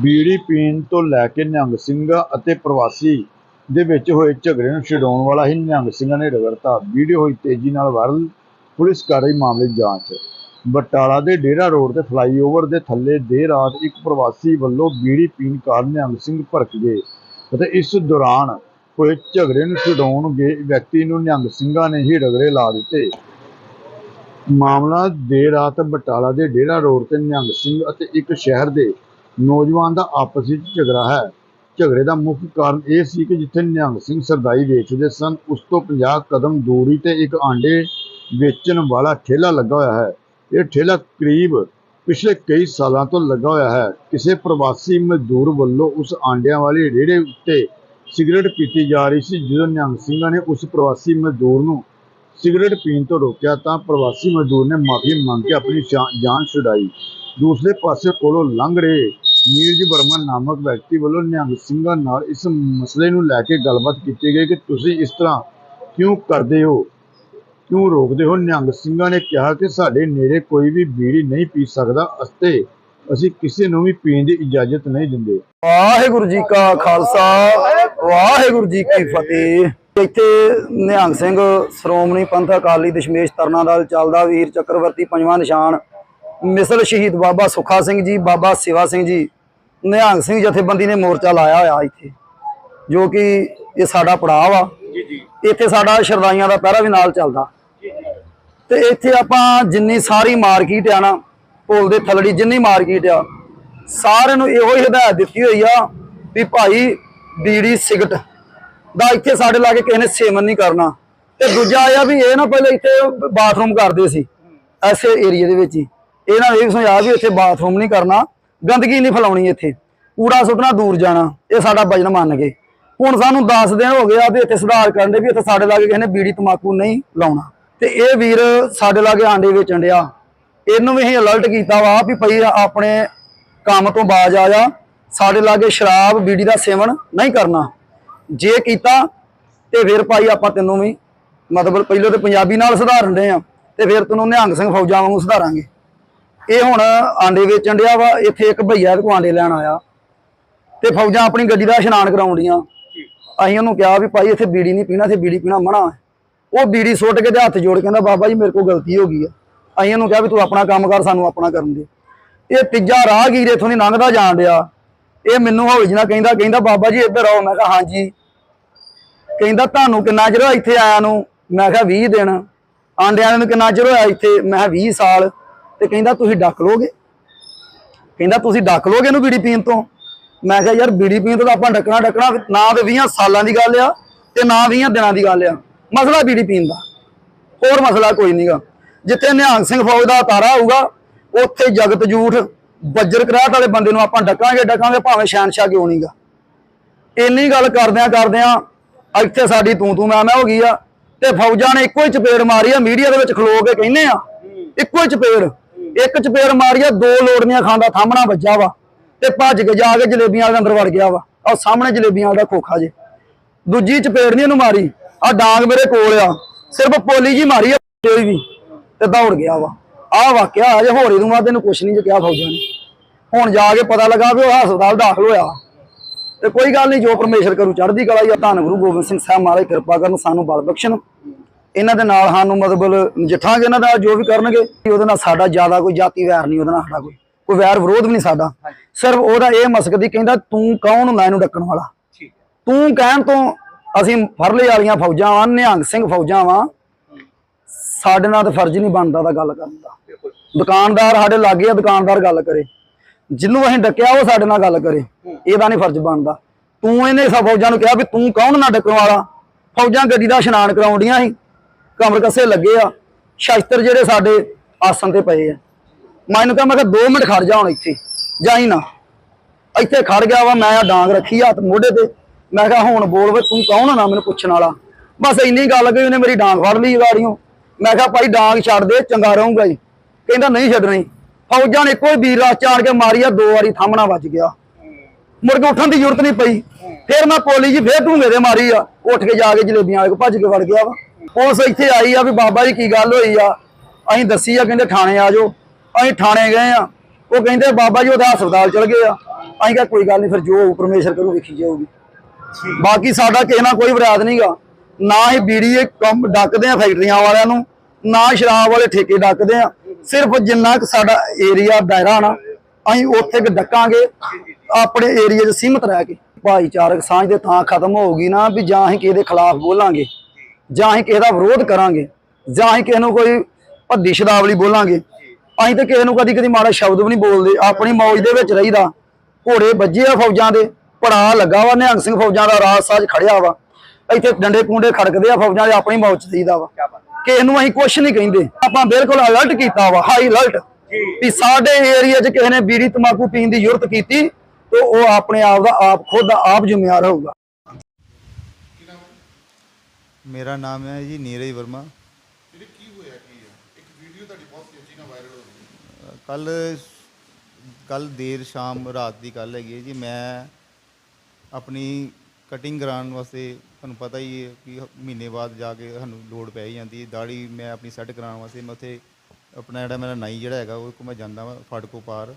ਬੀੜੀ ਪੀਣ ਤੋਂ ਲੈ ਕੇ ਨਿਹੰਗ ਸਿੰਘਾਂ ਅਤੇ ਪ੍ਰਵਾਸੀ ਦੇ ਵਿੱਚ ਹੋਏ ਝਗੜੇ ਨੂੰ ਛਡਾਉਣ ਵਾਲਾ ਹੀ ਨਿਹੰਗ ਸਿੰਘਾਂ ਨੇ ਰਗੜਤਾ। ਵੀਡੀਓ ਹੋਈ ਤੇਜ਼ੀ ਨਾਲ ਵਾਇਰਲ। ਪੁਲਿਸ ਕਰ ਰਹੀ ਮਾਮਲੇ ਦੀ ਜਾਂਚ। ਬਟਾਲਾ ਦੇ ਡੇਰਾ ਰੋਡ ਤੇ ਫਲਾਈਓਵਰ ਦੇ ਥੱਲੇ ਦੇਰ ਰਾਤ ਇੱਕ ਪ੍ਰਵਾਸੀ ਵੱਲੋਂ ਬੀੜੀ ਪੀਣ ਕਾਰਨ ਨਿਹੰਗ ਸਿੰਘ ਭੜਕ ਗਏ ਅਤੇ ਇਸ ਦੌਰਾਨ ਹੋਏ ਝਗੜੇ ਨੂੰ ਛਡਾਉਣ ਗਏ ਵਿਅਕਤੀ ਨੂੰ ਨਿਹੰਗ ਸਿੰਘਾਂ ਨੇ ਹੀ ਰਗੜੇ ਲਾ ਦਿੱਤੇ। ਮਾਮਲਾ ਦੇਰ ਰਾਤ ਬਟਾਲਾ ਦੇ ਡੇਰਾ ਰੋਡ ਤੇ ਨਿਹੰਗ ਸਿੰਘ ਅਤੇ ਇੱਕ ਸ਼ਹਿਰ ਦੇ ਨੌਜਵਾਨ ਦਾ ਆਪਸ ਵਿੱਚ ਝਗੜਾ ਹੈ। ਝਗੜੇ ਦਾ ਮੁੱਖ ਕਾਰਨ ਇਹ ਸੀ ਕਿ ਜਿੱਥੇ ਨਿਹੰਗ ਸਿੰਘ ਸਰਦਾਈ ਵੇਚਦੇ ਸਨ, ਉਸ ਤੋਂ 50 ਕਦਮ ਦੂਰੀ ਤੇ ਇੱਕ ਆਂਡੇ ਵੇਚਣ ਵਾਲਾ ਠੇਲਾ ਲੱਗਾ ਹੋਇਆ ਹੈ। ਇਹ ਠੇਲਾ ਕਰੀਬ ਪਿਛਲੇ ਕਈ ਸਾਲਾਂ ਤੋਂ ਲੱਗਾ ਹੋਇਆ ਹੈ। ਕਿਸੇ ਪ੍ਰਵਾਸੀ ਮਜ਼ਦੂਰ ਵੱਲੋਂ ਉਸ ਆਂਡਿਆਂ ਵਾਲੇ ਰੇੜੇ ਉੱਤੇ ਸਿਗਰਟ ਪੀਤੀ ਜਾ ਰਹੀ ਸੀ। ਜਦੋਂ ਨਿਹੰਗ ਸਿੰਘਾਂ ਨੇ ਉਸ ਪ੍ਰਵਾਸੀ ਮਜ਼ਦੂਰ ਨੂੰ ਸਿਗਰਟ ਪੀਣ ਤੋਂ ਰੋਕਿਆ ਤਾਂ ਪ੍ਰਵਾਸੀ ਮਜ਼ਦੂਰ ਨੇ ਮਾਫੀ ਮੰਗ ਕੇ ਆਪਣੀ ਸ਼ਾ- ਜਾਨ ਛੁਡਾਈ। ਦੂਸਰੇ ਪਾਸੇ ਕੋਲੋਂ ਲੰਘ ਰਹੇ ਨੀਰਜ ਵਰਮਾ ਨਾਮਕ ਵਿਅਕਤੀ ਵੱਲੋਂ ਨਿਹੰਗ ਸਿੰਘਾਂ ਨਾਲ ਇਸ ਮਸਲੇ ਨੂੰ ਲੈ ਕੇ ਗੱਲਬਾਤ ਕੀਤੀ ਗਈ ਕਿ ਤੁਸੀਂ ਇਸ ਤਰ੍ਹਾਂ ਕਿਉਂ ਕਰਦੇ ਹੋ? ਕਿਉਂ ਰੋਕਦੇ ਹੋ? ਨਿਹੰਗ ਸਿੰਘਾਂ ਨੇ ਕਿਹਾ ਕਿ ਸਾਡੇ ਨੇੜੇ ਕੋਈ ਵੀ ਬੀੜੀ ਨਹੀਂ ਪੀ ਸਕਦਾ, ਅਤੇ ਅਸੀਂ ਕਿਸੇ ਨੂੰ ਵੀ ਪੀਣ ਦੀ ਇਜਾਜ਼ਤ ਨਹੀਂ ਦਿੰਦੇ। ਵਾਹਿਗੁਰੂ ਜੀ ਕਾ ਖਾਲਸਾ, ਵਾਹਿਗੁਰੂ ਜੀ ਕੀ ਫਤਿਹ। ਇੱਥੇ ਨਿਹੰਗ ਸਿੰਘ, ਸ਼੍ਰੋਮਣੀ ਪੰਥ ਅਕਾਲੀ ਦਸ਼ਮੇਸ਼ ਤਰਨਾ ਦਲ ਚੱਲਦਾ, ਵੀਰ ਚੱਕਰਵਰਤੀ ਪੰਜਵਾਂ ਨਿਸ਼ਾਨ ਮਿਸਲ ਸ਼ਹੀਦ ਬਾਬਾ ਸੁੱਖਾ ਸਿੰਘ ਜੀ ਬਾਬਾ ਸਿਵਾ ਸਿੰਘ ਜੀ ਨਿਹੰਗ ਸਿੰਘ ਜਥੇਬੰਦੀ ਨੇ ਮੋਰਚਾ ਲਾਇਆ ਹੋਇਆ ਇੱਥੇ ਜੋ ਕਿ ਇਹ ਸਾਡਾ ਪੜਾਅ ਜੀ ਜੀ। ਇੱਥੇ ਸਾਡਾ ਸ਼ਰਦਾਈਆਂ ਦਾ ਪਹਿਰਾ ਵੀ ਨਾਲ ਚੱਲਦਾ। ਤੇ ਇੱਥੇ ਆਪਾਂ ਜਿੰਨੀ ਸਾਰੀ ਮਾਰਕੀਟ ਆ ਨਾ ਪੁਲ ਦੇ ਥਲੜੀ ਜਿੰਨੀ ਮਾਰਕੀਟ ਆ ਸਾਰਿਆਂ ਨੂੰ ਇਹੋ ਹੀ ਹਦਾਇਤ ਦਿੱਤੀ ਹੋਈ ਆ ਵੀ ਭਾਈ ਬੀੜੀ ਸਿਗਰਟ ਦਾ ਇੱਥੇ ਸਾਡੇ ਲਾਗੇ ਕਿਸੇ ਨੇ ਸੇਵਨ ਨਹੀਂ ਕਰਨਾ। ਤੇ ਦੂਜਾ ਇਹ ਆ ਵੀ ਇਹ ਨਾ ਪਹਿਲੇ ਇੱਥੇ ਬਾਥਰੂਮ ਕਰਦੇ ਸੀ ਐਸੇ ਏਰੀਆ ਦੇ ਵਿੱਚ ਹੀ। ਇਹਨਾਂ ਨੇ ਇਹ ਸਮਝਾਇਆ ਵੀ ਇੱਥੇ ਬਾਥਰੂਮ ਨਹੀਂ ਕਰਨਾ, ਗੰਦਗੀ ਨਹੀਂ ਫੈਲਾਉਣੀ ਇੱਥੇ। ਕੂੜਾ ਸੁੱਟਣਾ, ਦੂਰ ਜਾਣਾ, ਇਹ ਸਾਡਾ ਵਜਨ ਮੰਨ ਗਏ ਹੁਣ ਸਾਨੂੰ 10 ਦਿਨ ਹੋ ਗਏ ਆ ਵੀ ਇੱਥੇ ਸੁਧਾਰ ਕਰਨ ਦੇ ਵੀ ਇੱਥੇ ਸਾਡੇ ਲਾਗੇ ਕਿਸੇ ਨੇ ਬੀੜੀ ਤਮਾਕੂ ਨਹੀਂ ਲਾਉਣਾ। ਤੇ ਇਹ ਵੀਰ ਸਾਡੇ ਲਾਗੇ ਆਂਡੇ ਵੇਚਣ ਡਿਆ। ਇਹਨੂੰ ਵੀ ਅਸੀਂ ਅਲਰਟ ਕੀਤਾ ਵਾ ਵੀ ਭਈ ਆਪਣੇ ਕੰਮ ਤੋਂ ਬਾਜ ਆ ਜਾ। ਸਾਡੇ ਲਾਗੇ ਸ਼ਰਾਬ, ਬੀੜੀ ਦਾ ਸੇਵਨ ਨਹੀਂ ਕਰਨਾ। ਜੇ ਕੀਤਾ ਤੇ ਫਿਰ ਭਾਈ ਆਪਾਂ ਤੈਨੂੰ ਵੀ ਮਤਲਬ ਪਹਿਲਾਂ ਤੇ ਪੰਜਾਬੀ ਨਾਲ ਸੁਧਾਰਨ ਦੇ ਆ। ਤੇ ਫਿਰ ਤੈਨੂੰ ਨਿਹੰਗ ਸਿੰਘ ਫੌਜਾਂ ਵਾਂਗੂ ਸੁਧਾਰਾਂਗੇ। ਇਹ ਹੁਣ ਆਂਡੇ ਵੇਚਣ ਡਿਆ ਵਾ, ਇੱਥੇ ਇੱਕ ਭਈਆ ਇਹਦੇ ਕੋਲ ਆਂਡੇ ਲੈਣ ਆਇਆ। ਤੇ ਫੌਜਾਂ ਆਪਣੀ ਗੱਡੀ ਦਾ ਇਸ਼ਨਾਨ ਕਰਾਉਣ ਅਸੀਂ ਉਹਨੂੰ ਕਿਹਾ ਵੀ ਭਾਈ ਇੱਥੇ ਬੀੜੀ ਨਹੀਂ ਪੀਣਾ, ਇੱਥੇ ਬੀੜੀ ਪੀਣਾ ਮਨਾ। ਉਹ ਬੀੜੀ ਸੁੱਟ ਕੇ ਤੇ ਹੱਥ ਜੋੜ ਕਹਿੰਦਾ, ਬਾਬਾ ਜੀ, ਮੇਰੇ ਕੋਲ ਗਲਤੀ ਹੋ ਗਈ ਆ। ਅਸੀਂ ਉਹਨੂੰ ਕਿਹਾ ਵੀ ਤੂੰ ਆਪਣਾ ਕੰਮ ਕਰ, ਸਾਨੂੰ ਆਪਣਾ ਕਰਨ ਦੇ। ਇਹ ਤੀਜਾ ਰਾਹਗੀਰ ਇਥੋਂ ਦੀ ਲੰਘਦਾ ਜਾਣ ਡਿਆ। ਇਹ ਮੈਨੂੰ ਹੌਲੀ ਜਿਹੀ ਕਹਿੰਦਾ ਕਹਿੰਦਾ, ਬਾਬਾ ਜੀ, ਇੱਧਰ ਆਓ। ਮੈਂ ਕਿਹਾ ਹਾਂਜੀ ਕਹਿੰਦਾ, ਤੁਹਾਨੂੰ ਕਿੰਨਾ ਚਿਰ ਹੋਇਆ ਇੱਥੇ ਆਇਆ ਨੂੰ? ਮੈਂ ਕਿਹਾ 20 ਦਿਨ। ਆਂਡਿਆਂ ਨੂੰ ਕਿੰਨਾ ਚਿਰ ਹੋਇਆ ਇੱਥੇ? ਮੈਂ ਕਿਹਾ 20 ਸਾਲ। ਤੇ ਕਹਿੰਦਾ ਤੁਸੀਂ ਡੱਕ ਲੋਗੇ? ਕਹਿੰਦਾ ਤੁਸੀਂ ਡੱਕ ਲੋਗੇ ਇਹਨੂੰ ਬੀੜੀ ਪੀਣ ਤੋਂ? ਮੈਂ ਕਿਹਾ ਯਾਰ ਬੀੜੀ ਪੀਣ ਤੋਂ ਤਾਂ ਆਪਾਂ ਡੱਕਣਾ ਡੱਕਣਾ ਨਾ ਤੇ 20 ਸਾਲਾਂ ਦੀ ਗੱਲ ਆ ਤੇ ਨਾ 20 ਦਿਨਾਂ ਦੀ ਗੱਲ ਆ। ਮਸਲਾ ਬੀੜੀ ਪੀਣ ਦਾ। ਹੋਰ ਮਸਲਾ ਕੋਈ ਨਹੀਂਗਾ ਜਿੱਥੇ ਨਿਹੰਗ ਸਿੰਘ ਫੌਜ ਦਾ ਤਾਰਾ ਹੋਊਗਾ ਉੱਥੇ ਜਗਤ ਜੂਠ ਬੱਜਰ ਕਰਾਟ ਵਾਲੇ ਬੰਦੇ ਨੂੰ ਆਪਾਂ ਡੱਕਾਂਗੇ ਡੱਕਾਂਗੇ, ਭਾਵੇਂ ਸ਼ਹਿਨशाह ਕਿਉਂ ਨਹੀਂਗਾ ਇੰਨੀ ਗੱਲ ਕਰਦਿਆਂ ਕਰਦਿਆਂ ਇੱਥੇ ਸਾਡੀ ਤੂੰ ਤੂੰ ਮੈਂ ਮੈਂ ਹੋ ਗਈ ਆ ਤੇ ਫੌਜਾਂ ਨੇ ਇੱਕੋ ਹੀ ਚਪੇੜ ਮਾਰੀ ਆ, ਮੀਡੀਆ ਦੇ ਵਿੱਚ ਖਲੋ ਕੇ ਕਹਿੰਦੇ ਆ, ਇੱਕੋ ਹੀ ਚਪੇੜ। ਇੱਕ ਚਪੇੜ ਮਾਰੀ ਆ ਦੋ ਲੋੜਨੀਆਂ ਖਾਂਦਾ ਥਾਮਣਾ ਵੱਜਾ ਵਾ ਤੇ ਭੱਜ ਕੇ ਜਾ ਕੇ ਜਲੇਬੀਆਂ ਦੇ ਅੰਦਰ ਵੜ ਗਿਆ ਵਾ। ਆਹ ਸਾਹਮਣੇ ਜਲੇਬੀਆਂ ਦਾ ਖੋਖਾ ਜੇ। ਦੂਜੀ ਚਪੇੜ ਨਹੀਂ ਇਹਨੂੰ ਮਾਰੀ ਆ ਡਾਂਗ ਮੇਰੇ ਕੋਲ ਆ। ਸਿਰਫ ਪੋਲੀ ਜੀ ਮਾਰੀ ਆ, ਕੋਈ ਵੀ, ਤੇ ਦੌੜ ਗਿਆ ਵਾ। ਆਹ ਵਾਕਿਆ ਅਜੇ ਹੋਰ ਇਹਨੂੰ ਬਾਅਦ ਇਹਨੂੰ ਕੁਛ ਨਹੀਂ ਜੇ ਕਿਹਾ ਫੌਜਾਂ ਨੇ। ਹੁਣ ਜਾ ਕੇ ਪਤਾ ਲੱਗਾ ਵੀ ਉਹ ਹਸਪਤਾਲ ਦਾਖਲ ਹੋਇਆ। ਤੇ ਕੋਈ ਗੱਲ ਨਹੀਂ ਜੋ ਪਰਮੇਸ਼ਰ ਕਰੂ, ਚੜ੍ਹਦੀ ਕਲਾ ਹੀ ਆ। ਧੰਨ ਗੁਰੂ ਗੋਬਿੰਦ ਸਿੰਘ ਸਾਹਿਬ ਮਹਾਰਾਜ, ਕਿਰਪਾ ਕਰਨ ਸਾਨੂੰ ਬਲ ਬਖਸ਼ਣ। ਇਹਨਾਂ ਦੇ ਨਾਲ ਸਾਨੂੰ ਮਤਲਬ ਨਜਿੱਠਾਂਗੇ ਇਹਨਾਂ ਦਾ ਜੋ ਵੀ ਕਰਨਗੇ ਉਹਦੇ ਨਾਲ ਸਾਡਾ ਜ਼ਿਆਦਾ ਕੋਈ ਜਾਤੀ ਵੈਰ ਨਹੀਂ ਉਹਦੇ ਨਾਲ ਸਾਡਾ ਕੋਈ ਕੋਈ ਵੈਰ ਵਿਰੋਧ ਵੀ ਨਹੀਂ ਸਾਡਾ। ਸਿਰਫ ਉਹਦਾ ਇਹ ਮਸਕਦੀ ਕਹਿੰਦਾ ਤੂੰ ਕੌਣ ਹੁੰਦਾ ਇਹਨੂੰ ਡੱਕਣ ਵਾਲਾ? ਤੂੰ ਕਹਿਣ ਤੋਂ ਅਸੀਂ ਫਰਲੇ ਵਾਲੀਆਂ ਫੌਜਾਂ ਵਾਂ ਨਿਹੰਗ ਸਿੰਘ ਫੌਜਾਂ ਵਾਂ। ਸਾਡੇ ਨਾਲ ਤਾਂ ਫਰਜ਼ ਨਹੀਂ ਬਣਦਾ ਦਾ ਗੱਲ ਕਰਨ ਦਾ। ਦੁਕਾਨਦਾਰ ਸਾਡੇ ਲਾਗੇ ਆ ਦੁਕਾਨਦਾਰ ਗੱਲ ਕਰੇ। ਜਿਹਨੂੰ ਅਸੀਂ ਡੱਕਿਆ ਉਹ ਸਾਡੇ ਨਾਲ ਗੱਲ ਕਰੇ। ਇਹਦਾ ਨਹੀਂ ਫਰਜ਼ ਬਣਦਾ। ਤੂੰ ਇਹਨੇ ਸਭ ਫੌਜਾਂ ਨੂੰ ਕਿਹਾ ਵੀ ਤੂੰ ਕੌਣ ਨਾ ਡੱਕਣ ਵਾਲਾ? ਫੌਜਾਂ ਗੱਡੀ ਦਾ ਇਸ਼ਨਾਨ ਕਰਾਉਂਦੀਆਂ ਸੀ। ਕਮਰ ਕੱਸੇ ਲੱਗੇ ਆ, ਸ਼ਸਤਰ ਜਿਹੜੇ ਸਾਡੇ ਆਸਣ ਤੇ ਪਏ ਆ। ਮੈਂ ਇਹਨੂੰ ਕਿਹਾ, ਮੈਂ ਕਿਹਾ 2 ਮਿੰਟ ਖੜ ਜਾ ਹੁਣ ਇੱਥੇ ਜਾਈ ਨਾ। ਇੱਥੇ ਖੜ ਗਿਆ ਵਾ, ਮੈਂ ਆ ਡਾਂਗ ਰੱਖੀ ਹੱਥ ਮੋਢੇ ਤੇ। ਮੈਂ ਕਿਹਾ, ਹੁਣ ਬੋਲ ਵੇ, ਤੂੰ ਕੌਣ ਆ ਨਾ ਮੈਨੂੰ ਪੁੱਛਣ ਵਾਲਾ? ਬਸ ਇੰਨੀ ਗੱਲ ਗਈ ਉਹਨੇ ਮੇਰੀ ਡਾਂਗ ਫੜ ਲਈ ਗਾੜੀਆਂ ਮੈਂ ਕਿਹਾ, ਭਾਈ ਡਾਂਗ ਛੱਡ ਦੇ, ਚੰਗਾ ਰਹੂੰਗਾ ਜੀ। ਕਹਿੰਦਾ, ਨਹੀਂ ਛੱਡਣੀ ਫੌਜਾਂ ਨੇ ਕੋਈ ਵੀਰ ਰਾਸ ਚਾੜ ਕੇ ਮਾਰੀ ਆ, ਦੋ ਵਾਰੀ ਥੰਮਣਾ ਵੱਜ ਗਿਆ। ਮੁੜ ਕੇ ਉੱਠਣ ਦੀ ਜ਼ਰੂਰਤ ਨਹੀਂ ਪਈ। ਫਿਰ ਮੈਂ ਪੋਲੀ ਜੀ, ਫੇਰ ਢੂੰਗੇ ਦੇ ਮਾਰੀ ਆ। ਉੱਠ ਕੇ ਜਾ ਕੇ ਜਲੇਬੀਆਂ ਵਾਲੇ ਕੋ ਭੱਜ ਕੇ ਵੜ ਗਿਆ ਵਾ। ਪੁਲਿਸ ਇੱਥੇ ਆਈ ਆ ਵੀ ਬਾਬਾ ਜੀ ਕੀ ਗੱਲ ਹੋਈ ਆ? ਅਸੀਂ ਦੱਸੀ ਆ ਕਹਿੰਦੇ ਥਾਣੇ ਆ ਜਾਓ। ਅਸੀਂ ਥਾਣੇ ਗਏ ਆ। ਉਹ ਕਹਿੰਦੇ ਬਾਬਾ ਜੀ ਉਹਦੇ ਹਸਪਤਾਲ ਚਲ ਗਏ ਆ। ਅਸੀਂ ਕਿਹਾ ਕੋਈ ਗੱਲ ਨਹੀਂ ਫਿਰ ਜੋ ਪਰਮੇਸ਼ਰ ਕਰੂ ਵੇਖੀ ਜਾਊਗੀ। ਬਾਕੀ ਸਾਡਾ ਕਿਸੇ ਨਾਲ ਕੋਈ ਵਿਰਾਦ ਨਹੀਂਗਾ ਨਾ ਹੀ ਬੀੜੀ ਕੰਮ ਡੱਕਦੇ ਆ ਫੈਕਟਰੀਆਂ ਵਾਲਿਆਂ ਨੂੰ ਨਾ ਸ਼ਰਾਬ ਵਾਲੇ ਠੇਕੇ ਡੱਕਦੇ ਆ। ਸਿਰਫ ਜਿੰਨਾ ਕੁ ਸਾਡਾ ਏਰੀਆ ਦਾਇਰਾ ਨਾ ਅਸੀਂ ਉੱਥੇ ਕੁ ਡੱਕਾਂਗੇ ਆਪਣੇ ਏਰੀਆ 'ਚ ਸੀਮਤ ਰਹਿ ਕੇ। ਭਾਈਚਾਰਕ ਸਾਂਝ ਤੇ ਤਾਂ ਖਤਮ ਹੋਊਗੀ ਨਾ ਵੀ ਜਾਂ ਅਸੀਂ ਕਿਸੇ ਦੇ ਖਿਲਾਫ ਬੋਲਾਂਗੇ। ਜਾਂ ਅਸੀਂ ਕਿਸੇ ਦਾ ਵਿਰੋਧ ਕਰਾਂਗੇ ਜਾਂ ਅਸੀਂ ਕਿਸੇ ਨੂੰ ਕੋਈ ਭੱਦੀ ਸ਼ਬਦਾਵਲੀ ਬੋਲਾਂਗੇ ਅਸੀਂ ਤੇ ਕਿਸੇ ਨੂੰ ਕਦੀ ਕਦੀ ਮਾੜਾ ਸ਼ਬਦ ਵੀ ਨਹੀਂ ਬੋਲਦੇ ਆਪਣੀ ਮੌਜ ਦੇ ਵਿੱਚ ਰਹੀਦਾ। ਘੋੜੇ ਵੱਜੇ ਆ ਫੌਜਾਂ ਦੇ ਪੜਾ ਲੱਗਾ ਵਾ ਨਿਹੰਗ ਸਿੰਘ ਫੌਜਾਂ ਦਾ ਰਾਜ ਸਾਜ ਖੜਿਆ ਵਾ। ਇੱਥੇ ਡੰਡੇ ਕੁੰਡੇ ਖੜਕਦੇ ਆ ਫੌਜਾਂ ਦੇ ਆਪਣੀ ਮੌਜ ਰਹੀਦਾ ਵਾ। ਕਿਸੇ ਨੂੰ ਅਸੀਂ ਕੁਝ ਨਹੀਂ ਕਹਿੰਦੇ। ਆਪਾਂ ਬਿਲਕੁਲ ਅਲਰਟ ਕੀਤਾ ਵਾ ਹਾਈ ਅਲਰਟ ਵੀ ਸਾਡੇ ਏਰੀਆ 'ਚ ਕਿਸੇ ਨੇ ਬੀੜੀ ਤਮਾਕੂ ਪੀਣ ਦੀ ਜ਼ਰੂਰਤ ਕੀਤੀ ਤੇ ਉਹ ਆਪਣੇ ਆਪ ਦਾ ਆਪ ਖੁਦ ਆਪ ਜ਼ਿੰਮੇਵਾਰ ਹੋਊਗਾ। ਮੇਰਾ ਨਾਮ ਹੈ ਜੀ ਨੀਰਜ ਵਰਮਾ। ਜਿਹੜੇ ਕੀ ਹੋਇਆ ਕੀ ਹੈ? ਇੱਕ ਵੀਡੀਓ ਤੁਹਾਡੀ ਬਹੁਤ ਤੇਜ਼ੀ ਨਾਲ ਵਾਇਰਲ ਹੋ ਰਹੀ ਹੈ। ਕੱਲ ਕੱਲ ਦੇਰ ਸ਼ਾਮ ਰਾਤ ਦੀ ਗੱਲ ਹੈਗੀ ਹੈ ਜੀ। ਮੈਂ ਆਪਣੀ ਕਟਿੰਗ ਕਰਾਉਣ ਵਾਸਤੇ ਤੁਹਾਨੂੰ ਪਤਾ ਹੀ ਹੈ ਕਿ ਮਹੀਨੇ ਬਾਅਦ ਜਾ ਕੇ ਸਾਨੂੰ ਲੋਡ ਪੈ ਹੀ ਜਾਂਦੀ ਹੈ। ਦਾੜੀ ਮੈਂ ਆਪਣੀ ਸੈੱਟ ਕਰਾਉਣ ਵਾਸਤੇ ਮੈਂ ਉੱਥੇ ਆਪਣਾ ਜਿਹੜਾ ਮੇਰਾ ਨਾਈ ਜਿਹੜਾ ਹੈਗਾ ਉਹ ਕੋ ਮੈਂ ਜਾਂਦਾ ਵਾਂ ਫਾਟਕੋ ਪਾਰ।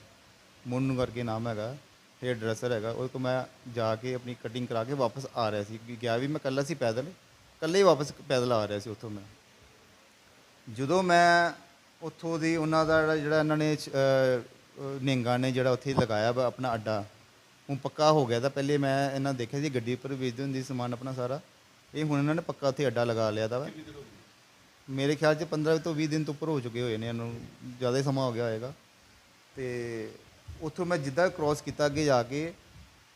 ਮੁੰਨੂ ਕਰਕੇ ਨਾਮ ਹੈਗਾ ਹੇਅਰ ਡਰੈਸਰ ਹੈਗਾ ਉਹ ਕੋ ਮੈਂ ਜਾ ਕੇ ਆਪਣੀ ਕਟਿੰਗ ਕਰਾ ਕੇ ਵਾਪਸ ਆ ਰਿਹਾ ਸੀ। ਕਿ ਗਿਆ ਵੀ ਮੈਂ ਇਕੱਲਾ ਸੀ ਪੈਦਲ। ਇਕੱਲੇ ਹੀ ਵਾਪਸ ਪੈਦਲ ਆ ਰਿਹਾ ਸੀ ਉੱਥੋਂ ਮੈਂ। ਜਦੋਂ ਮੈਂ ਉੱਥੋਂ ਦੀ ਉਹਨਾਂ ਦਾ ਜਿਹੜਾ- ਇਹਨਾਂ ਨੇ ਨਿਹੰਗਾਂ ਨੇ ਜਿਹੜਾ ਉੱਥੇ ਲਗਾਇਆ ਵਾ ਆਪਣਾ ਅੱਡਾ ਹੁਣ ਪੱਕਾ ਹੋ ਗਿਆ ਤਾਂ ਪਹਿਲੇ ਮੈਂ ਇਹਨਾਂ ਦੇਖਿਆ ਸੀ ਗੱਡੀ ਉੱਪਰ ਵੇਚਦੇ ਹੁੰਦੇ ਸੀ ਸਮਾਨ ਆਪਣਾ ਸਾਰਾ। ਇਹ ਹੁਣ ਇਹਨਾਂ ਨੇ ਪੱਕਾ ਉੱਥੇ ਅੱਡਾ ਲਗਾ ਲਿਆ ਦਾ ਵਾ। ਮੇਰੇ ਖਿਆਲ 'ਚ 15 ਤੋਂ 20 ਦਿਨ ਤੋਂ ਉੱਪਰ ਹੋ ਚੁੱਕੇ ਹੋਏ ਨੇ ਇਹਨਾਂ ਨੂੰ ਜ਼ਿਆਦਾ ਹੀ ਸਮਾਂ ਹੋ ਗਿਆ ਹੋਏਗਾ। ਤੇ ਉੱਥੋਂ ਮੈਂ ਜਿੱਦਾਂ ਕ੍ਰਾਸ ਕੀਤਾ ਅੱਗੇ ਜਾ ਕੇ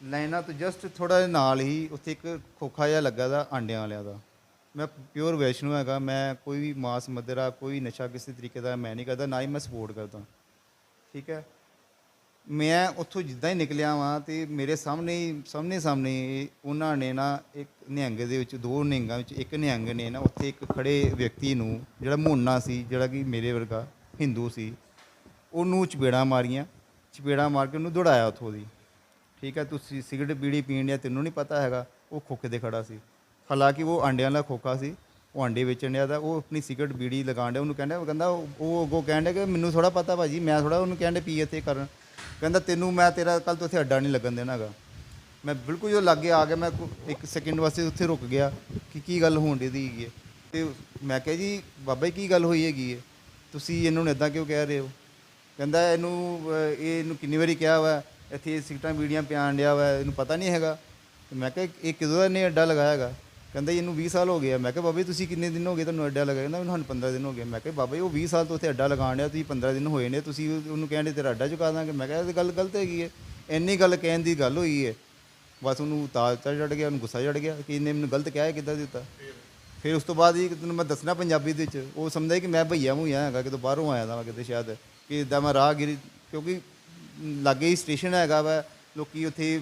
ਲਾਈਨਾਂ ਤੋਂ ਜਸਟ ਥੋੜਾ ਨਾਲ ਹੀ ਉੱਥੇ ਇੱਕ ਖੋਖਾ ਜਿਹਾ ਲੱਗਾ ਦਾ ਆਂਡਿਆਂ ਵਾਲਿਆਂ ਦਾ। ਮੈਂ ਪਿਓਰ ਵੈਸ਼ਨੂ ਹੈਗਾ, ਮੈਂ ਕੋਈ ਵੀ ਮਾਸ ਮਦਰਾ, ਕੋਈ ਨਸ਼ਾ ਕਿਸੇ ਤਰੀਕੇ ਦਾ ਮੈਂ ਨਹੀਂ ਕਰਦਾ, ਨਾ ਹੀ ਮੈਂ ਸਪੋਰਟ ਕਰਦਾ। ਠੀਕ ਹੈ? ਮੈਂ ਉੱਥੋਂ ਜਿੱਦਾਂ ਹੀ ਨਿਕਲਿਆ ਵਾਂ ਤੇ ਮੇਰੇ ਸਾਹਮਣੇ ਸਾਹਮਣੇ ਸਾਹਮਣੇ ਉਹਨਾਂ ਨੇ ਨਾ ਇੱਕ ਨਿਹੰਗ ਦੇ ਵਿੱਚ, ਦੋ ਨਿਹੰਗਾਂ ਵਿੱਚ ਇੱਕ ਨਿਹੰਗ ਨੇ ਨਾ ਉੱਥੇ ਇੱਕ ਖੜੇ ਵਿਅਕਤੀ ਨੂੰ ਜਿਹੜਾ ਮੋਨਾ ਸੀ, ਜਿਹੜਾ ਕਿ ਮੇਰੇ ਵਰਗਾ ਹਿੰਦੂ ਸੀ, ਉਹਨੂੰ ਚਪੇੜਾਂ ਮਾਰੀਆਂ, ਚਪੇੜਾਂ ਮਾਰ ਕੇ ਉਹਨੂੰ ਦੌੜਾਇਆ ਉੱਥੋਂ ਦੀ। ਠੀਕ ਹੈ? ਤੁਸੀਂ ਸਿਗਰਟ ਬੀੜੀ ਪੀਣ ਡਿਆ ਤੈਨੂੰ ਨਹੀਂ ਪਤਾ ਹੈਗਾ, ਉਹ ਖੋਖੇ ਤੇ ਖੜਾ ਸੀ। ਹਾਲਾਂਕਿ ਉਹ ਆਂਡਿਆਂ ਦਾ ਖੋਖਾ ਸੀ, ਉਹ ਆਂਡੇ ਵੇਚਣ ਡਿਆ ਦਾ ਉਹ ਆਪਣੀ ਸਿਗਰਟ ਬੀੜੀ ਲਗਾਉਣ ਡਿਆ, ਉਹਨੂੰ ਕਹਿੰਦਾ, ਉਹ ਕਹਿੰਦਾ, ਉਹ ਅੱਗੋਂ ਕਹਿਣ ਡਿਆ ਕਿ ਮੈਨੂੰ ਥੋੜਾ ਪਤਾ ਭਾਜੀ, ਮੈਂ ਥੋੜਾ ਉਹਨੂੰ ਕਹਿਣ ਕਹਿੰਦੇ ਪੀ ਇੱਥੇ ਕਰਨ ਕਹਿੰਦਾ, ਤੈਨੂੰ ਮੈਂ ਤੇਰਾ ਕੱਲ ਤੋਂ ਇੱਥੇ ਅੱਡਾ ਨਹੀਂ ਲੱਗਣ ਦੇਣਾ ਹੈਗਾ। ਮੈਂ ਬਿਲਕੁਲ ਜੋ ਲਾਗੇ ਆ ਗਿਆ, ਮੈਂ ਇੱਕ ਸੈਕਿੰਡ ਵਾਸਤੇ ਉੱਥੇ ਰੁਕ ਗਿਆ ਕਿ ਕੀ ਗੱਲ ਹੋਣ ਦੀ ਹੈਗੀ ਹੈ ਤੇ ਮੈਂ ਕਿਹਾ ਜੀ, ਬਾਬਾ ਜੀ ਕੀ ਗੱਲ ਹੋਈ ਹੈਗੀ ਹੈ ਤੁਸੀਂ ਇਹਨੂੰ ਇਦਾਂ ਕਿਉਂ ਕਹਿ ਰਹੇ ਹੋ? ਕਹਿੰਦਾ, ਇਹਨੂੰ ਇਹਨੂੰ ਕਿੰਨੀ ਵਾਰੀ ਕਿਹਾ ਵਾ, ਇੱਥੇ ਸਿਗਰਟਾਂ ਬੀੜੀਆਂ ਪਿਆਣ ਡਿਆ ਵਾ, ਇਹਨੂੰ ਪਤਾ ਨਹੀਂ ਹੈਗਾ। ਮੈਂ ਕਿਹਾ, ਇਹ ਕਿਦੋਂ ਦਾ ਨੇ ਅੱਡਾ ਲਗਾਇਆ ਹੈਗਾ? ਕਹਿੰਦਾ ਜੀ, ਇਹਨੂੰ 20 ਸਾਲ ਹੋ ਗਏ ਆ। ਮੈਂ ਕਿਹਾ ਬਾਬਾ ਜੀ ਤੁਸੀਂ ਕਿੰਨੇ ਦਿਨ ਹੋ ਗਏ ਤੁਹਾਨੂੰ ਅੱਡਾ ਲਗਾਇਆ? ਕਹਿੰਦਾ ਮੈਨੂੰ ਹੁਣ 15 ਦਿਨ ਹੋ ਗਏ। ਮੈਂ ਕਿਹਾ ਬਾਬਾ ਜੀ ਉਹ 20 ਸਾਲ ਤੋਂ ਉੱਥੇ ਅੱਡਾ ਲਗਾਉਣ ਡਿਆ ਤੁਸੀਂ 15 ਦਿਨ ਹੋਏ ਨੇ ਤੁਸੀਂ ਉਹਨੂੰ ਕਹਿੰਦੇ ਤੇਰਾ ਅੱਡਾ ਚੁਕਾ ਦਾਂਗੇ। ਮੈਂ ਕਿਹਾ ਇਹ ਗੱਲ ਗਲਤ ਹੈਗੀ ਹੈ। ਇੰਨੀ ਗੱਲ ਕਹਿਣ ਦੀ ਗੱਲ ਹੋਈ ਹੈ। ਬਸ ਉਹਨੂੰ ਤਾਜ ਚੜ ਗਿਆ ਉਹਨੂੰ ਗੁੱਸਾ ਚੜ ਗਿਆ ਕਿ ਇਹਨੇ ਮੈਨੂੰ ਗਲਤ ਕਿਹਾ ਹੈ ਕਿੱਦਾਂ ਦਿੱਤਾ? ਫਿਰ ਉਸ ਤੋਂ ਬਾਅਦ ਹੀ ਤੈਨੂੰ ਮੈਂ ਦੱਸਣਾ ਪੰਜਾਬੀ ਦੇ ਵਿੱਚ। ਉਹ ਸਮਝਦਾ ਕਿ ਮੈਂ ਭਈਆ ਮੂੰਹ ਹੈਗਾ ਕਿਤੋਂ ਬਾਹਰੋਂ ਆਇਆ ਦਾ ਵਾ ਕਿਤੇ ਸ਼ਾਇਦ। ਕਿ ਇਦਾਂ ਮੈਂ ਰਾਹਗੀਰੀ ਕਿਉਂਕਿ ਲਾਗੇ ਹੀ ਸਟੇਸ਼ਨ ਹੈਗਾ ਵਾ ਲੋਕੀ ਉੱਥੇ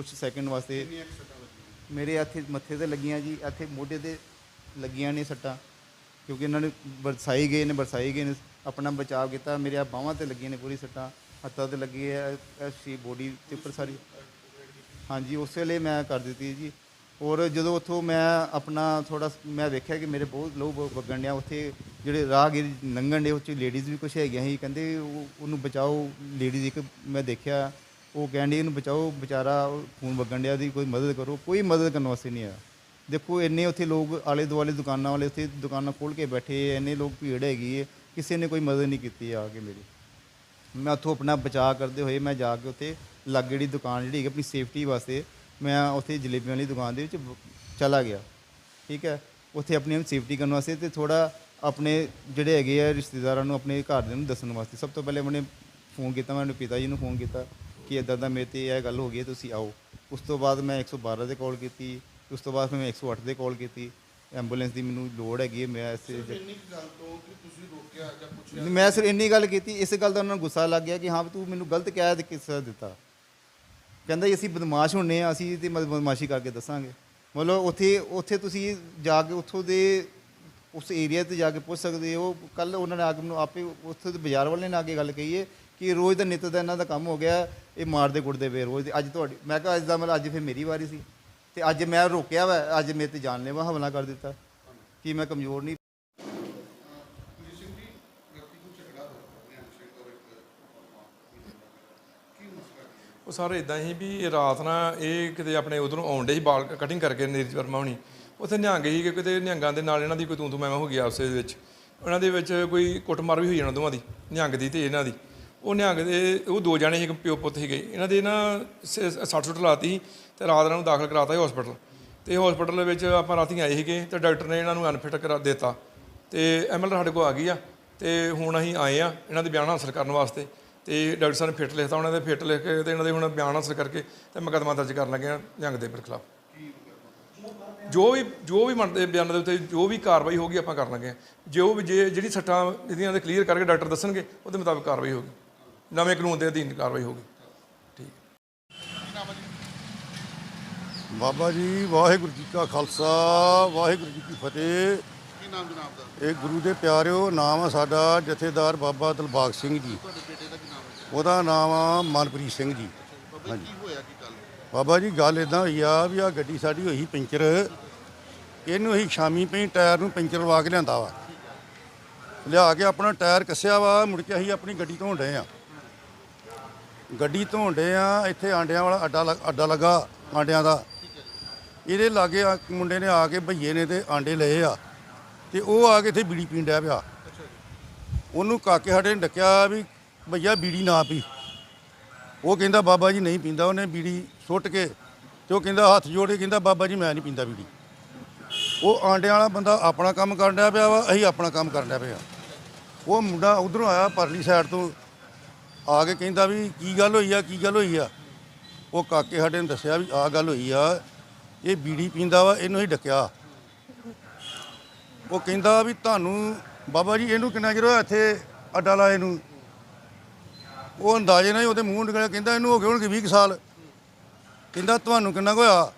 ਕੁਝ ਸੈਕਿੰਡ ਵਾਸਤੇ। ਮੇਰੇ ਇੱਥੇ ਮੱਥੇ ਤੇ ਲੱਗੀਆਂ ਜੀ, ਇੱਥੇ ਮੋਢੇ ਤੇ ਲੱਗੀਆਂ ਨੇ ਸੱਟਾਂ, ਕਿਉਂਕਿ ਇਹਨਾਂ ਨੇ ਵਰਸਾਈ ਗਏ ਨੇ ਵਰਸਾਈ ਗਏ ਨੇ, ਆਪਣਾ ਬਚਾਅ ਕੀਤਾ, ਮੇਰੇ ਆ ਬਾਹਾਂ ਤੇ ਲੱਗੀਆਂ ਨੇ ਪੂਰੀ ਸੱਟਾਂ, ਹੱਥਾਂ ਤੇ ਲੱਗੀ ਹੈ, ਐਸੀ ਬੋਡੀ ਤੇ ਉੱਪਰ ਸਾਰੀ। ਹਾਂਜੀ, ਉਸੇ ਲਈ ਮੈਂ ਕਰ ਦਿੱਤੀ ਜੀ। ਔਰ ਜਦੋਂ ਉੱਥੋਂ ਮੈਂ ਆਪਣਾ ਥੋੜਾ ਮੈਂ ਵੇਖਿਆ ਕਿ ਮੇਰੇ ਬਹੁਤ ਲੋਕ ਵਗਣ ਡਿਆ, ਉੱਥੇ ਜਿਹੜੇ ਰਾਹਗੀਰ ਲੰਘਣ ਦੇ ਉੱਚ ਲੇਡੀਜ਼ ਵੀ ਕੁਛ ਹੈਗੀਆਂ ਸੀ, ਕਹਿੰਦੇ ਉਹ- ਉਹਨੂੰ ਬਚਾਓ ਲੇਡੀਜ਼ ਇੱਕ ਮੈਂ ਦੇਖਿਆ ਉਹ ਕਹਿੰਦੇ ਇਹਨੂੰ ਬਚਾਓ, ਵਿਚਾਰਾ ਖੂਨ ਵਗਣ ਡਿਆ ਦੀ ਕੋਈ ਮਦਦ ਕਰੋ, ਕੋਈ ਮਦਦ ਕਰਨ ਵਾਸਤੇ ਨਹੀਂ ਆਇਆ। ਦੇਖੋ, ਇੰਨੇ ਉੱਥੇ ਲੋਕ ਆਲੇ ਦੁਆਲੇ ਦੁਕਾਨਾਂ ਵਾਲੇ ਉੱਥੇ ਦੁਕਾਨਾਂ ਖੋਲ ਕੇ ਬੈਠੇ ਇੰਨੇ ਲੋਕ ਭੀੜ ਹੈਗੀ ਹੈ ਕਿਸੇ ਨੇ ਕੋਈ ਮਦਦ ਨਹੀਂ ਕੀਤੀ ਆ ਕੇ ਮੇਰੀ। ਮੈਂ ਉੱਥੋਂ ਆਪਣਾ ਬਚਾਅ ਕਰਦੇ ਹੋਏ ਮੈਂ ਜਾ ਕੇ ਉੱਥੇ ਲਾਗੇ ਜਿਹੜੀ ਦੁਕਾਨ ਜਿਹੜੀ ਹੈਗੀ ਆਪਣੀ ਸੇਫਟੀ ਵਾਸਤੇ ਮੈਂ ਉੱਥੇ ਜਲੇਬੀਆਂ ਵਾਲੀ ਦੁਕਾਨ ਦੇ ਵਿੱਚ ਚਲਾ ਗਿਆ। ਠੀਕ ਹੈ? ਉੱਥੇ ਆਪਣੀ ਸੇਫਟੀ ਕਰਨ ਵਾਸਤੇ ਤੇ ਥੋੜਾ ਆਪਣੇ ਜਿਹੜੇ ਹੈਗੇ ਆ ਰਿਸ਼ਤੇਦਾਰਾਂ ਨੂੰ, ਆਪਣੇ ਘਰਦਿਆਂ ਨੂੰ ਦੱਸਣ ਵਾਸਤੇ। ਸਭ ਤੋਂ ਪਹਿਲੇ ਮੈंने ਫੋਨ ਕੀਤਾ, ਮੈਂ ਆਪਣੇ ਪਿਤਾ ਜੀ ਨੂੰ ਫੋਨ ਕੀਤਾ। ਕਿ ਇਦਾਂ ਦਾ ਮੇਰੇ ਤੇ ਇਹ ਗੱਲ ਹੋ ਗਈ ਹੈ ਤੁਸੀਂ ਆਓ। ਉਸ ਤੋਂ ਬਾਅਦ ਮੈਂ 112 ਤੇ ਕਾਲ ਕੀਤੀ। ਉਸ ਤੋਂ ਬਾਅਦ ਫਿਰ ਮੈਂ 108 ਤੇ ਕਾਲ ਕੀਤੀ। ਐਂਬੂਲੈਂਸ ਦੀ ਮੈਨੂੰ ਲੋੜ ਹੈਗੀ ਹੈ ਮੈਂ ਇਸ ਇੰਨੀ ਕੁ ਗੱਲ ਤੋਂ ਕਿ ਤੁਸੀਂ ਰੋਕਿਆ ਜਾਂ ਪੁੱਛਿਆ ਮੈਂ ਸਿਰ ਇੰਨੀ ਗੱਲ ਕੀਤੀ ਇਸ ਗੱਲ ਦਾ ਉਹਨਾਂ ਨੂੰ ਗੁੱਸਾ ਲੱਗ ਗਿਆ ਕਿ ਹਾਂ ਵੀ ਤੂੰ ਮੈਨੂੰ ਗਲਤ ਕਹਿ ਦੇ ਕਿਸ ਦਿੱਤਾ। ਕਹਿੰਦਾ ਜੀ ਅਸੀਂ ਬਦਮਾਸ਼ ਹੁੰਨੇ ਆ ਅਸੀਂ ਤੇ ਮਦ- ਬਦਮਾਸ਼ੀ ਕਰਕੇ ਦੱਸਾਂਗੇ। ਮਤਲਬ ਉੱਥੇ ਉੱਥੇ ਤੁਸੀਂ ਜਾ ਕੇ ਉੱਥੋਂ ਦੇ ਉਸ ਏਰੀਆ ਤੇ ਜਾ ਕੇ ਪੁੱਛ ਸਕਦੇ ਹੋ। ਕੱਲ ਉਹਨਾਂ ਨੇ ਆ ਕੇ ਮੈਨੂੰ ਆਪੇ ਉੱਥੇ ਦੇ ਬਾਜ਼ਾਰ ਵਾਲੇ ਨੇ ਆ ਕੇ ਗੱਲ ਕਹੀ ਹੈ ਕਿ ਰੋਜ਼ ਦਾ ਨਿੱਤ ਦਾ ਇਹਨਾਂ ਦਾ ਕੰਮ ਹੋ ਗਿਆ ਇਹ ਮਾਰਦੇ ਕੁੱਟਦੇ ਵੇ ਰੋਜ਼ ਦੇ। ਅੱਜ ਤੁਹਾਡੀ ਮੈਂ ਕਿਹਾ ਅੱਜ ਦਾ ਮਤਲਬ ਅੱਜ ਫਿਰ ਮੇਰੀ ਵਾਰੀ ਸੀ। ਤੇ ਅੱਜ ਮੈਂ ਰੋਕਿਆ ਵਾ ਅੱਜ ਮੇਰੇ ਤੇ ਜਾਨਲੇਵਾ ਹਮਲਾ ਕਰ ਦਿੱਤਾ। ਕਿ ਮੈਂ ਕਮਜ਼ੋਰ ਨਹੀਂ। ਉਹ ਸਾਰੇ ਇਦਾਂ ਹੀ ਵੀ ਇਹ ਰਾਤ ਨਾ ਇਹ ਕਿਤੇ ਆਪਣੇ ਉਧਰੋਂ ਆਉਂਦੇ ਸੀ ਬਾਲ ਕਟਿੰਗ ਕਰਕੇ ਨੀਰਜ ਵਰਮਾ ਹੋਣੀ। ਉੱਥੇ ਨਿਹੰਗ ਸੀ ਕਿ ਕਿਤੇ ਨਿਹੰਗਾਂ ਦੇ ਨਾਲ ਇਹਨਾਂ ਦੀ ਕੋਈ ਤੂੰ ਤੂੰ ਮੈਂ ਮੈਂ ਹੋ ਗਈ ਆਪਸੇ ਦੇ ਵਿੱਚ। ਉਹਨਾਂ ਦੇ ਵਿੱਚ ਕੋਈ ਕੁੱਟਮਾਰ ਵੀ ਹੋਈ ਇਹਨਾਂ ਦੋਵਾਂ ਦੀ ਨਿਹੰਗ ਦੀ ਤੇ ਇਹਨਾਂ ਦੀ। ਉਹ ਨਿਹੰਗ ਦੇ, ਉਹ ਦੋ ਜਣੇ ਸੀ, ਇੱਕ ਪਿਓ ਪੁੱਤ ਸੀਗੇ। ਇਹਨਾਂ ਦੇ ਨਾ 60 ਸੁੱਟ ਲਾਤੀ ਤੇ ਰਾਤ ਇਹਨਾਂ ਨੂੰ ਦਾਖਲ ਕਰਾਤਾ ਸੀ ਹਸਪੀਟਲ ਤੇ ਹਸਪੀਟਲ ਦੇ ਵਿੱਚ ਆਪਾਂ ਰਾਤੀ ਆਏ ਸੀਗੇ ਤੇ ਡਾਕਟਰ ਨੇ ਇਹਨਾਂ ਨੂੰ ਅਨਫਿਟ ਕਰਾ ਦਿੱਤਾ। ਤੇ ਐਮਐਲ ਸਾਡੇ ਕੋਲ ਆ ਗਈ ਆ ਤੇ ਹੁਣ ਅਸੀਂ ਆਏ ਆ ਇਹਨਾਂ ਦੇ ਬਿਆਨ ਹਾਸਲ ਕਰਨ ਵਾਸਤੇ। ਤੇ ਡਾਕਟਰ ਸਾਹਿਬ ਨੇ ਫਿੱਟ ਲਿਖਤਾ ਉਹਨਾਂ ਦੇ, ਫਿੱਟ ਲਿਖ ਕੇ ਤੇ ਇਹਨਾਂ ਦੇ ਹੁਣ ਬਿਆਨ ਹਾਸਲ ਕਰਕੇ ਤੇ ਮੁਕੱਦਮਾ ਦਰਜ ਕਰਨ ਲੱਗੇ ਆ ਜੰਗ ਦੇ ਖਿਲਾਫ। ਜੋ ਵੀ ਜੋ ਵੀ ਮੰਨਦੇ ਬਿਆਨਾਂ ਦੇ ਉੱਤੇ, ਜੋ ਵੀ ਕਾਰਵਾਈ ਹੋਗੀ ਆਪਾਂ ਕਰ ਲਾਂਗੇ ਜੋ ਵੀ ਜੇ, ਜਿਹੜੀ ਸੱਟਾਂ ਇਹਦੀਆਂ ਦੇ ਕਲੀਅਰ ਕਰਕੇ ਡਾਕਟਰ ਦੱਸਣਗੇ, ਉਹਦੇ ਮੁਤਾਬਕ ਕਾਰਵਾਈ ਹੋਗੀ ਨਵੇਂ ਕਾਨੂੰਨ ਦੇ ਅਧੀਨ ਕਾਰਵਾਈ ਹੋਗੀ ਠੀਕ। ਬਾਬਾ ਜੀ ਵਾਹਿਗੁਰੂ ਜੀ ਕਾ ਖਾਲਸਾ ਵਾਹਿਗੁਰੂ ਜੀ ਕੀ ਫਤਿਹ। ਕੀ ਨਾਮ ਜਨਾਬ ਦਾ? ਇਹ ਗੁਰੂ ਦੇ ਪਿਆਰਿਓ ਨਾਮ ਆ ਸਾਡਾ ਜਥੇਦਾਰ ਬਾਬਾ ਦਿਲਬਾਗ ਸਿੰਘ ਜੀ। ਤੁਹਾਡੇ ਬੇਟੇ ਦਾ ਕੀ ਨਾਮ ਹੈ? ਉਹਦਾ ਨਾਮ ਆ ਮਨਪ੍ਰੀਤ ਸਿੰਘ ਜੀ। ਬਾਬਾ ਜੀ ਕੀ ਹੋਇਆ ਕੀ ਗੱਲ? ਬਾਬਾ ਜੀ ਗੱਲ ਇਦਾਂ ਹੋਈ ਆ ਵੀ ਆ ਗੱਡੀ ਸਾਡੀ ਹੋਈ ਪੈਂਚਰ। ਇਹਨੂੰ ਅਸੀਂ ਸ਼ਾਮੀ ਪਈ ਟਾਇਰ ਨੂੰ ਪੈਂਚਰ ਲਵਾ ਕੇ ਲਿਆਂਦਾ ਵਾ। ਲਿਆ ਕੇ ਆਪਣਾ ਟਾਇਰ ਕੱਸਿਆ ਵਾ ਮੁੜ ਕੇ ਅਸੀਂ ਆਪਣੀ ਗੱਡੀ ਧੋਣ ਡਏ ਆ। ਗੱਡੀ ਧੋਂਡੇ ਆ, ਇੱਥੇ ਆਂਡਿਆਂ ਵਾਲਾ ਅੱਡਾ ਲੱਗ- ਅੱਡਾ ਲੱਗਾ ਆਂਡਿਆਂ ਦਾ। ਇਹਦੇ ਲਾਗੇ ਆ, ਮੁੰਡੇ ਨੇ ਆ ਕੇ ਭਈਏ ਨੇ ਤੇ ਆਂਡੇ ਲਏ ਆ, ਤੇ ਉਹ ਆ ਕੇ ਇੱਥੇ ਬੀੜੀ ਪੀਣ ਡਿਆ ਪਿਆ। ਉਹਨੂੰ ਕਾਕੇ ਸਾਡੇ ਨੇ ਡੱਕਿਆ ਵੀ, ਭਈਆ ਬੀੜੀ ਨਾ ਪੀ। ਉਹ ਕਹਿੰਦਾ, ਬਾਬਾ ਜੀ ਨਹੀਂ ਪੀਂਦਾ, ਉਹਨੇ ਬੀੜੀ ਸੁੱਟ ਕੇ ਤੇ ਉਹ ਕਹਿੰਦਾ, ਹੱਥ ਜੋੜ ਕੇ ਕਹਿੰਦਾ, ਬਾਬਾ ਜੀ ਮੈਂ ਨਹੀਂ ਪੀਂਦਾ ਬੀੜੀ। ਉਹ ਆਂਡਿਆਂ ਵਾਲਾ ਬੰਦਾ ਆਪਣਾ ਕੰਮ ਕਰਨ ਡਿਆ ਪਿਆ ਵਾ, ਅਸੀਂ ਆਪਣਾ ਕੰਮ ਕਰਨ ਡਿਆ ਪਿਆ ਉਹ ਮੁੰਡਾ ਉਧਰੋਂ ਆਇਆ ਪਰਲੀ ਸਾਈਡ ਤੋਂ ਆ ਕੇ ਕਹਿੰਦਾ ਵੀ ਕੀ ਗੱਲ ਹੋਈ ਆ, ਕੀ ਗੱਲ ਹੋਈ ਆ? ਉਹ ਕਾਕੇ ਸਾਡੇ ਨੇ ਦੱਸਿਆ ਵੀ ਆ ਗੱਲ ਹੋਈ ਆ, ਇਹ ਬੀੜੀ ਪੀਂਦਾ ਵਾ, ਇਹਨੂੰ ਹੀ ਡੱਕਿਆ। ਉਹ ਕਹਿੰਦਾ ਵੀ ਤੁਹਾਨੂੰ, ਬਾਬਾ ਜੀ ਇਹਨੂੰ ਕਿੰਨਾ ਚਿਰ ਹੋਇਆ ਇੱਥੇ ਅੱਡਾ ਲਾਏ ਨੂੰ? ਉਹ ਅੰਦਾਜ਼ੇ ਨਾਲ ਹੀ ਉਹਦੇ ਮੂੰਹ ਨਿਕਲਿਆ, ਕਹਿੰਦਾ ਇਹਨੂੰ ਹੋ ਗਏ ਹੋਣਗੇ 20 ਕੁ ਸਾਲ। ਕਹਿੰਦਾ ਤੁਹਾਨੂੰ ਕਿੰਨਾ ਕੁ ਹੋਇਆ?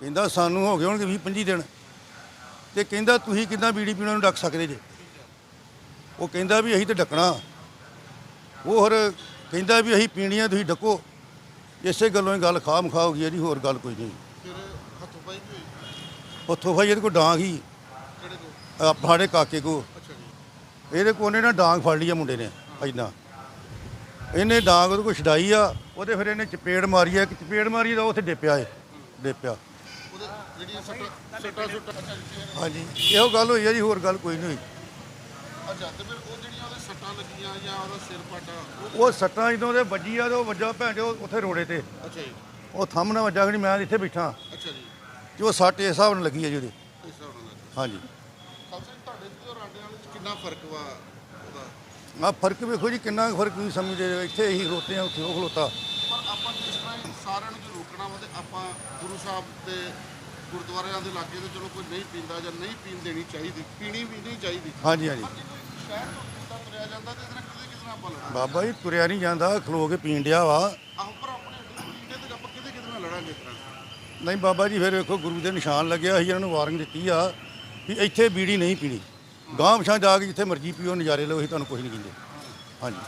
ਕਹਿੰਦਾ ਸਾਨੂੰ ਹੋ ਗਏ ਹੋਣਗੇ 20 25 ਦਿਨ। ਤੇ ਕਹਿੰਦਾ ਤੁਸੀਂ ਕਿੱਦਾਂ ਬੀੜੀ ਪੀਣਾ ਨੂੰ ਡੱਕ ਸਕਦੇ ਜੇ? ਉਹ ਕਹਿੰਦਾ ਵੀ ਅਸੀਂ ਤੇ ਡੱਕਣਾ। ਉਹ ਹੋਰ ਕਹਿੰਦਾ ਵੀ ਅਸੀਂ ਪੀਣੀਆਂ ਤੁਸੀਂ ਡੱਕੋ। ਇਸੇ ਗੱਲੋਂ ਹੀ ਗੱਲ ਖਾਮ ਖਾ ਹੋ ਗਈ ਹੈ ਜੀ ਹੋਰ ਗੱਲ ਕੋਈ ਨਹੀਂ। ਹੱਥੋਂ ਪਾਈ ਕੀ ਉੱਥੋਂ ਭਾਈ ਇਹਦੇ ਕੋਲ ਡਾਂਗ ਹੀ। ਕਿਹੜੇ ਕੋ ਕਾਕੇ ਕੋ ਇਹਦੇ ਕੋਲ ਨੇ ਨਾ ਡਾਂਗ ਫੜ ਲਈ ਆ ਮੁੰਡੇ ਨੇ ਐਦਾਂ ਇਹਨੇ ਡਾਂਗ ਉਹਦੇ ਕੋਲ ਛਡਾਈ ਆ ਉਹਦੇ ਫਿਰ ਇਹਨੇ ਚਪੇੜ ਮਾਰੀ ਆ ਇੱਕ ਚਪੇੜ ਮਾਰੀ ਦਾ ਉੱਥੇ ਡਿੱਪਿਆ ਏ ਡਿੱਪਿਆ। ਹਾਂਜੀ ਇਹੋ ਗੱਲ ਹੋਈ ਆ ਜੀ ਹੋਰ ਗੱਲ ਕੋਈ ਨਹੀਂ ਹੋਈ। ਅੱਛਾ ਤੇ ਫਿਰ ਉਹ ਜਿਹੜੀਆਂ ਉਹਦੇ ਸੱਟਾਂ ਲੱਗੀਆਂ ਜਾਂ ਉਹਦਾ ਸਿਰ ਪਾਟਾ? ਉਹ ਉਹ ਸੱਟਾਂ ਜਦੋਂ ਉਹਦੇ ਵੱਜੀ ਆ ਤੇ ਉਹ ਵੱਜਾ ਭੈਣ ਚੋ ਉੱਥੇ ਰੋੜੇ ਤੇ। ਅੱਛਾ ਜੀ। ਉਹ ਥੰਮ ਨਾਲ ਵੱਜਾ ਕਿ ਮੈਂ ਇੱਥੇ ਬੈਠਾ। ਅੱਛਾ ਜੀ। ਤੇ ਉਹ ਸੱਟ ਇਸ ਹਿਸਾਬ ਨਾਲ ਲੱਗੀ ਆ ਜੀ ਉਹਦੇ। ਇਸ ਹਿਸਾਬ ਨਾਲ ਲੱਗਾ। ਹਾਂਜੀ। ਖਾਲਸਾ ਜੀ ਤੁਹਾਡੇ ਤੇ ਉਹ ਰਾਂਡੇ ਵਾਲੇ ਚ ਕਿੰਨਾ ਫ਼ਰਕ ਵਾ ਉਹਦਾ? ਆ ਫ਼ਰਕ ਵੇਖੋ ਜੀ ਕਿੰਨਾ ਫ਼ਰਕ ਤੁਸੀਂ ਸਮਝਦੇ। ਇੱਥੇ ਹੀ ਖਲੋਤੇ ਆ ਉੱਥੇ ਉਹ ਖਲੋਤਾ। ਪਰ ਆਪਾਂ ਜਿਸ ਤਰ੍ਹਾਂ ਸਾਰਿਆਂ ਨੂੰ ਜੇ ਰੋਕਣਾ ਵਾ ਤੇ ਆਪਾਂ ਗੁਰੂ ਸਾਹਿਬ ਦੇ ਗੁਰਦੁਆਰਿਆਂ ਦੇ ਲਾਗੇ ਤੇ ਚਲੋ ਕੋਈ ਨਹੀਂ ਪੀਂਦਾ ਜਾਂ ਨਹੀਂ ਪੀਣ ਦੇਣੀ ਚਾਹੀਦੀ ਪੀਣੀ ਵੀ ਨਹੀਂ ਚਾਹੀਦੀ। ਹਾਂਜੀ ਹਾਂਜੀ। ਪਰ ਜੇ ਕੋਈ ਸ਼ਹਿਰ ਤੋਂ ਪੀਂਦਾ ਤੁਰਿਆ ਜਾਂਦਾ ਤੇ ਇਹਦੇ ਨਾਲ ਕਿਤੇ ਕਿਤੇ ਨਾਲ ਆਪਾਂ ਲੜਾਂਗੇ? ਬਾਬਾ ਜੀ ਤੁਰਿਆ ਨਹੀਂ ਜਾਂਦਾ ਖਲੋ ਕੇ ਪੀਣ ਡਿਆ ਵਾ। ਆਹੋ ਪਰ ਆਪਣੇ ਅੱਡੇ ਪੀਂਦੇ ਤੇ ਆਪਾਂ ਕਿਤੇ ਕਿਤੇ ਨਾਲ ਲੜਾਂਗੇ ਇਸ ਤਰ੍ਹਾਂ? ਨਹੀਂ ਬਾਬਾ ਜੀ ਫਿਰ ਵੇਖੋ ਗੁਰੂ ਦੇ ਨਿਸ਼ਾਨ ਲੱਗਿਆ ਅਸੀਂ ਇਹਨਾਂ ਨੂੰ ਵਾਰਨਿੰਗ ਦਿੱਤੀ ਆ ਵੀ ਇੱਥੇ ਬੀੜੀ ਨਹੀਂ ਪੀਣੀ। ਗਾਂਵ ਛਾਂ ਜਾ ਕੇ ਜਿੱਥੇ ਮਰਜ਼ੀ ਪੀਓ ਨਜ਼ਾਰੇ ਲਓ ਅਸੀਂ ਤੁਹਾਨੂੰ ਕੁਝ ਨਹੀਂ ਕਹਿੰਦੇ ਹਾਂਜੀ।